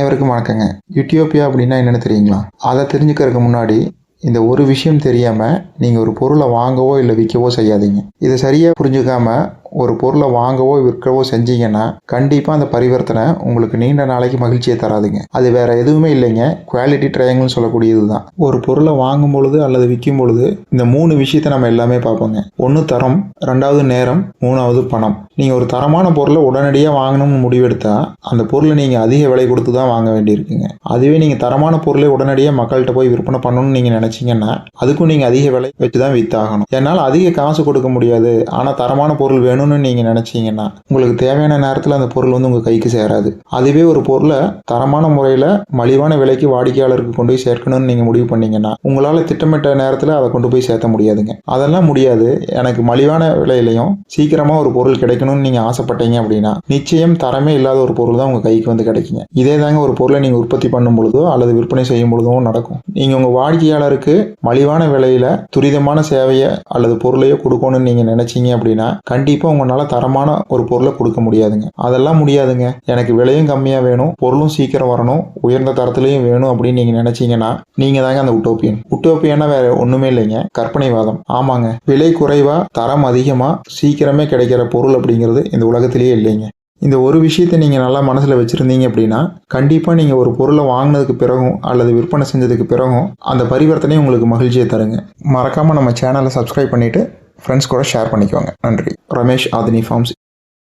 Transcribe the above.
அனைவருக்கும் வணக்கங்க. யூட்டியோப்பியா அப்படின்னா என்னென்னு தெரியுங்களா? அதை தெரிஞ்சுக்கிறதுக்கு முன்னாடி இந்த ஒரு விஷயம் தெரியாமல் நீங்கள் ஒரு பொருளை வாங்கவோ இல்லை விற்கவோ செய்யாதீங்க. இதை சரியாக புரிஞ்சுக்காம ஒரு பொருளை வாங்கவோ விற்கவோ செஞ்சீங்கன்னா கண்டிப்பாக அந்த பரிவர்த்தனை உங்களுக்கு நீண்ட நாளைக்கு மகிழ்ச்சியை தராதுங்க. அது வேற எதுவுமே இல்லைங்க. குவாலிட்டி ட்ரையாங்கல்னு சொல்லக்கூடியது தான். ஒரு பொருளை வாங்கும் பொழுது அல்லது விற்கும் பொழுது இந்த மூணு விஷயத்தை நம்ம எல்லாமே பார்ப்போங்க. ஒன்று தரம் ரெண்டாவது நேரம் மூணாவது பணம். நீங்கள் ஒரு தரமான பொருளை உடனடியாக வாங்கணும்னு முடிவெடுத்தா அந்த பொருளை நீங்கள் அதிக விலை கொடுத்து தான் வாங்க வேண்டியிருக்குங்க. அதுவே நீங்கள் தரமான பொருளை உடனடியாக மக்கள்கிட்ட போய் விற்பனை பண்ணணும்னு நீங்கள் நினச்சிங்கன்னா அதுக்கும் நீங்கள் அதிக விலை வச்சு தான் வித்தாகணும். என்னால் அதிக காசு கொடுக்க முடியாது. ஆனால் தரமான பொருள் வேணும். வேணும்னு நீங்கள் நினச்சிங்கன்னா உங்களுக்கு தேவையான நேரத்தில் அந்த பொருள் வந்து உங்கள் கைக்கு சேராது. அதுவே ஒரு பொருளை தரமான முறையில் மலிவான விலைக்கு வாடிக்கையாளருக்கு கொண்டு போய் சேர்க்கணும்னு நீங்கள் முடிவு பண்ணீங்கன்னா உங்களால் திட்டமிட்ட நேரத்தில் அதை கொண்டு போய் சேர்த்த முடியாதுங்க. அதெல்லாம் முடியாது. எனக்கு மலிவான விலையிலையும் சீக்கிரமாக ஒரு பொருள் கிடைக்கணும்னு நீங்கள் ஆசைப்பட்டீங்க அப்படின்னா நிச்சயம் தரமே இல்லாத ஒரு பொருள் தான் உங்கள் கைக்கு வந்து கிடைக்குங்க. இதே தாங்க ஒரு பொருளை நீங்கள் உற்பத்தி பண்ணும் பொழுதோ அல்லது விற்பனை செய்யும் பொழுதோ நடக்கும். நீங்கள் உங்கள் வாடிக்கையாளருக்கு மலிவான விலையில் துரிதமான சேவையை அல்லது பொருளையோ கொடுக்கணும்னு நீங்கள் நினைச்சீங்க அப்படின்னா கண்டிப்பாக உங்களால் தரமான ஒரு பொருளை கொடுக்க முடியாதுங்க. அதெல்லாம் முடியாதுங்க. எனக்கு விலையும் கம்மியாக வேணும் பொருளும் சீக்கிரம் வரணும் உயர்ந்த தரத்துலையும் வேணும் அப்படின்னு நீங்கள் நினைச்சீங்கன்னா நீங்கள் தாங்க அந்த உட்டோப்பியன். உட்டோப்பியன்னா வேற ஒன்றுமே இல்லைங்க. கற்பனைவாதம். ஆமாங்க. விலை குறைவா தரம் அதிகமாக சீக்கிரமே கிடைக்கிற பொருள் அப்படிங்கிறது இந்த உலகத்திலேயே இல்லைங்க. இந்த ஒரு விஷயத்தை நீங்கள் நல்லா மனசில் வச்சுருந்தீங்க அப்படின்னா கண்டிப்பாக நீங்கள் ஒரு பொருளை வாங்கினதுக்கு பிறகும் அல்லது விற்பனை செஞ்சதுக்கு பிறகும் அந்த பரிவர்த்தனை உங்களுக்கு மகிழ்ச்சியை தருங்க. மறக்காமல் நம்ம சேனலை சப்ஸ்கிரைப் பண்ணிவிட்டு ஃப்ரெண்ட்ஸ் கூட ஷேர் பண்ணிக்கோங்க. நன்றி. ரமேஷ் ஆதினி ஃபார்ம்ஸ்